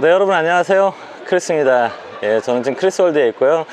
네 여러분 안녕하세요. 크리스입니다. 예, 저는 지금 크리스월드에 있고요.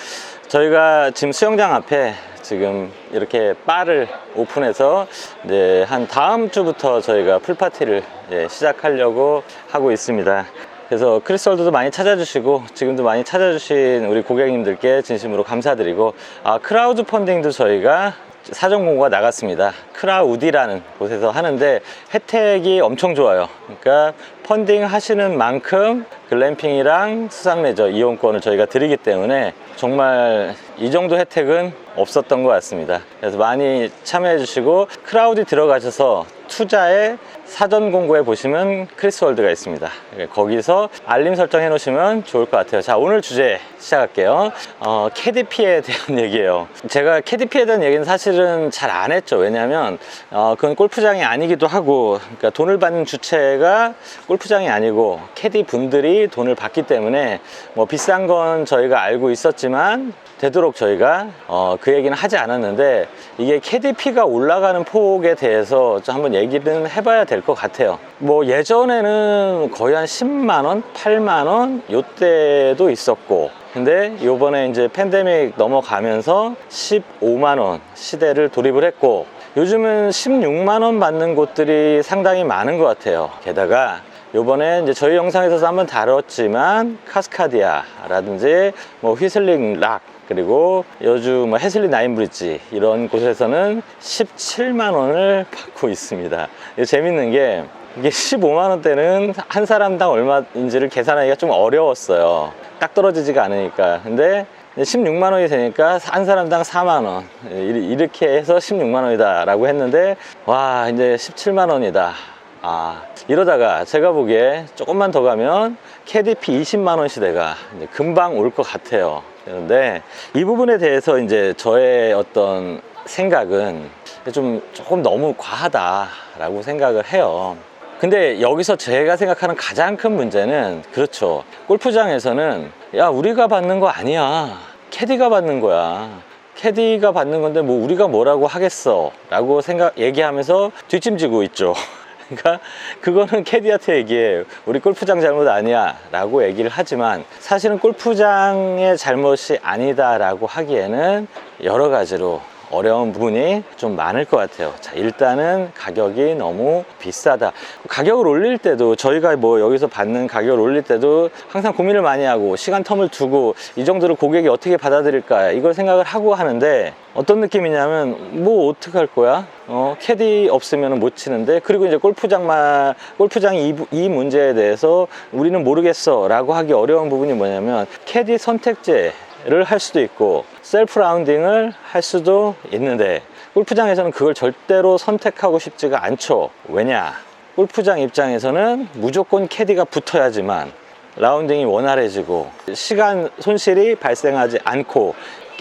저희가 지금 수영장 앞에 지금 이렇게 바를 오픈해서 이제 한 다음 주부터 저희가 풀파티를 예, 시작하려고 하고 있습니다 그래서 크리스월드도 많이 찾아주시고 지금도 많이 찾아주신 우리 고객님들께 진심으로 감사드리고 아, 크라우드 펀딩도 저희가 사전 공고가 나갔습니다. 크라우디라는 곳에서 하는데 혜택이 엄청 좋아요. 그러니까 펀딩 하시는 만큼 글램핑이랑 수상레저 이용권을 저희가 드리기 때문에 정말 이 정도 혜택은 없었던 것 같습니다. 그래서 많이 참여해 주시고 크라우디 들어가셔서 투자에 사전 공고에 보시면 크리스월드가 있습니다. 예, 거기서 알림 설정 해 놓으시면 좋을 것 같아요. 자, 오늘 주제 시작할게요. 어, KDP에 대한 얘기예요. 제가 KDP에 대한 얘기는 사실은 잘 안 했죠. 왜냐하면 어, 그건 골프장이 아니기도 하고, 그러니까 돈을 받는 주체가 골프장이 아니고 캐디 분들이 돈을 받기 때문에 뭐 비싼 건 저희가 알고 있었지만 되도록 저희가 어, 그 얘기는 하지 않았는데 이게 KDP가 올라가는 폭에 대해서 좀 한번 얘기는 해봐야 될 것 같아요. 뭐 예전에는 거의 한 10만 원, 8만 원 요때도 있었고 근데 요번에 이제 팬데믹 넘어가면서 15만 원 시대를 돌입을 했고 요즘은 16만 원 받는 곳들이 상당히 많은 것 같아요. 게다가 요번에 이제 저희 영상에서 한번 다뤘지만 카스카디아라든지 뭐 휘슬링 락 그리고 여주 뭐 해슬리 나인 브릿지 이런 곳에서는 17만 원을 받고 있습니다. 재밌는 게 이게 15만 원대는 한 사람당 얼마인지를 계산하기가 좀 어려웠어요. 딱 떨어지지가 않으니까. 근데 16만 원이 되니까 한 사람당 4만 원 이렇게 해서 16만 원이다 라고 했는데 와 이제 17만 원이다. 아 이러다가 제가 보기에 조금만 더 가면 KDP 20만 원 시대가 이제 금방 올 것 같아요. 그런데 이 부분에 대해서 이제 저의 어떤 생각은 좀 조금 너무 과하다라고 생각을 해요. 근데 여기서 제가 생각하는 가장 큰 문제는 그렇죠. 골프장에서는 야 우리가 받는 거 아니야. 캐디가 받는 거야. 캐디가 받는 건데 뭐 우리가 뭐라고 하겠어 라고 생각 얘기하면서 뒷짐지고 있죠. 그러니까 그거는 캐디한테 얘기해. 우리 골프장 잘못 아니야. 라고 얘기를 하지만 사실은 골프장의 잘못이 아니다 라고 하기에는 여러 가지로 어려운 부분이 좀 많을 것 같아요. 자, 일단은 가격이 너무 비싸다. 가격을 올릴 때도 저희가 뭐 여기서 받는 가격을 올릴 때도 항상 고민을 많이 하고 시간 텀을 두고 이 정도로 고객이 어떻게 받아들일까 이걸 생각을 하고 하는데 어떤 느낌이냐면 뭐 어떻게 할 거야? 어, 캐디 없으면 못 치는데 그리고 이제 골프장만 골프장 이, 부- 이 문제에 대해서 우리는 모르겠어 라고 하기 어려운 부분이 뭐냐면 캐디 선택제 를 할 수도 있고 셀프 라운딩을 할 수도 있는데 골프장에서는 그걸 절대로 선택하고 싶지가 않죠. 왜냐? 골프장 입장에서는 무조건 캐디가 붙어야지만 라운딩이 원활해지고 시간 손실이 발생하지 않고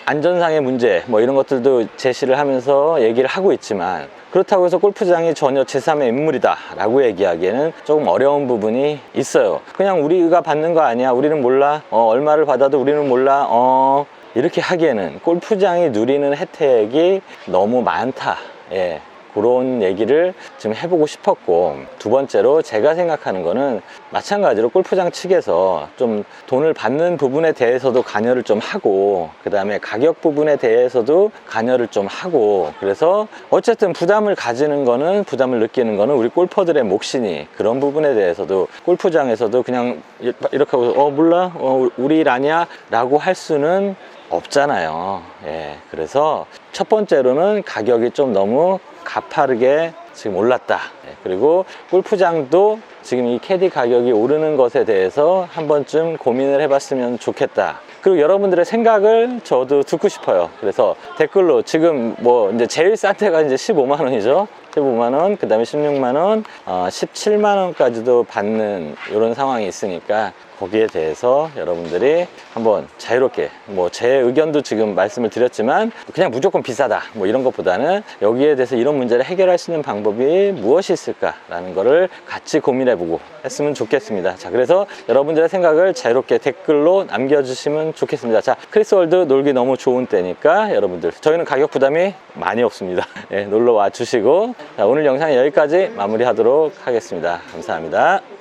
안전상의 문제 뭐 이런 것들도 제시를 하면서 얘기를 하고 있지만 그렇다고 해서 골프장이 전혀 제3의 인물이다 라고 얘기하기에는 조금 어려운 부분이 있어요. 그냥 우리가 받는 거 아니야. 우리는 몰라. 어, 얼마를 받아도 우리는 몰라. 어, 이렇게 하기에는 골프장이 누리는 혜택이 너무 많다. 예. 그런 얘기를 좀 해보고 싶었고 두 번째로 제가 생각하는 거는 마찬가지로 골프장 측에서 좀 돈을 받는 부분에 대해서도 관여를 좀 하고 그 다음에 가격 부분에 대해서도 관여를 좀 하고 그래서 어쨌든 부담을 가지는 거는 부담을 느끼는 거는 우리 골퍼들의 몫이니 그런 부분에 대해서도 골프장에서도 그냥 이렇게 하고 어 몰라 어, 우리 일 아니야 라고 할 수는 없잖아요. 예, 그래서 첫 번째로는 가격이 좀 너무 가파르게 지금 올랐다. 예, 그리고 골프장도 지금 이 캐디 가격이 오르는 것에 대해서 한 번쯤 고민을 해봤으면 좋겠다. 그리고 여러분들의 생각을 저도 듣고 싶어요. 그래서 댓글로 지금 뭐 이제 제일 싼 데가 이제 15만 원이죠. 15만 원, 그 다음에 16만 원, 어, 17만 원까지도 받는 이런 상황이 있으니까 거기에 대해서 여러분들이 한번 자유롭게 뭐 제 의견도 지금 말씀을 드렸지만 그냥 무조건 비싸다 뭐 이런 것보다는 여기에 대해서 이런 문제를 해결할 수 있는 방법이 무엇이 있을까라는 거를 같이 고민해보고 했으면 좋겠습니다. 자 그래서 여러분들의 생각을 자유롭게 댓글로 남겨주시면 좋겠습니다. 자 크리스월드 놀기 너무 좋은 때니까 여러분들 저희는 가격 부담이 많이 없습니다. 예, 놀러 와 주시고 자, 오늘 영상 여기까지 마무리하도록 하겠습니다. 감사합니다.